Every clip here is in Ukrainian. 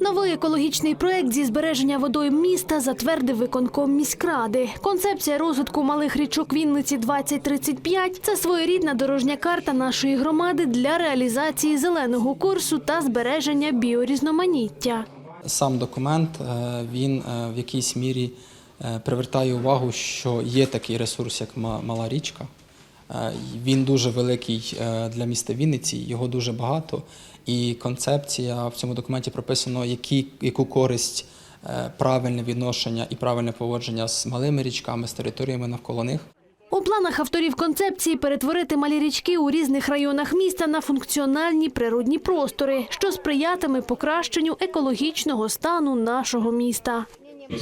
Новий екологічний проект зі збереження водойм міста затвердив виконком міськради. Концепція розвитку малих річок Вінниці 2035 – це своєрідна дорожня карта нашої громади для реалізації зеленого курсу та збереження біорізноманіття. Сам документ е, він е, в якійсь мірі е, привертає увагу, що є такий ресурс, як ма- мала річка. Е, Він дуже великий е, для міста Вінниці, його дуже багато. І концепція в цьому документі прописано, які, яку користь, е, правильне відношення і правильне поводження з малими річками, з територіями навколо них. У планах авторів концепції перетворити малі річки у різних районах міста на функціональні природні простори, що сприятиме покращенню екологічного стану нашого міста.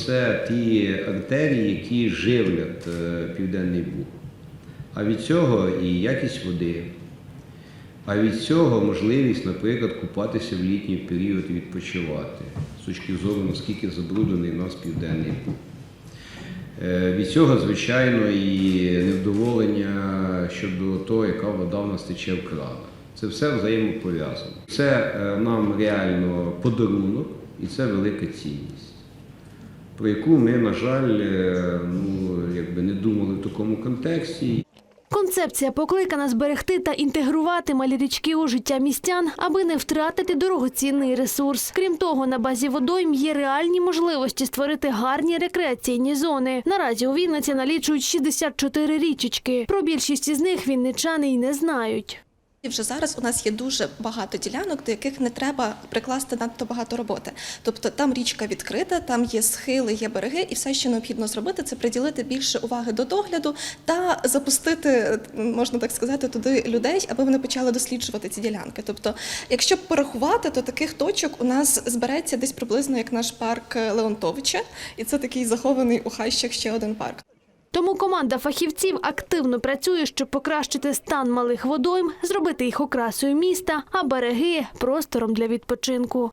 Це ті артерії, які живлять Південний Буг. А від цього і якість води, а від цього можливість, наприклад, купатися в літній період і відпочивати з точки зору, наскільки забруднений у нас Південний Буг. Е, Від цього, звичайно, і невдоволення щодо того, яка вода в нас тече в кранах. Це все взаємопов'язано. Це е, нам реально подарунок і це велика цінність, про яку ми, на жаль, е, ну, якби не думали в такому контексті. Концепція покликана зберегти та інтегрувати малі річки у життя містян, аби не втратити дорогоцінний ресурс. Крім того, на базі водойм є реальні можливості створити гарні рекреаційні зони. Наразі у Вінниці налічують 64 річечки. Про більшість із них вінничани й не знають. І вже зараз у нас є дуже багато ділянок, до яких не треба прикласти надто багато роботи. Тобто там річка відкрита, там є схили, є береги, і все, що необхідно зробити, це приділити більше уваги до догляду та запустити, можна так сказати, туди людей, аби вони почали досліджувати ці ділянки. Тобто, якщо порахувати, то таких точок у нас збереться десь приблизно як наш парк Леонтовича, і це такий захований у хащах ще один парк. Тому команда фахівців активно працює, щоб покращити стан малих водойм, зробити їх окрасою міста, а береги простором для відпочинку.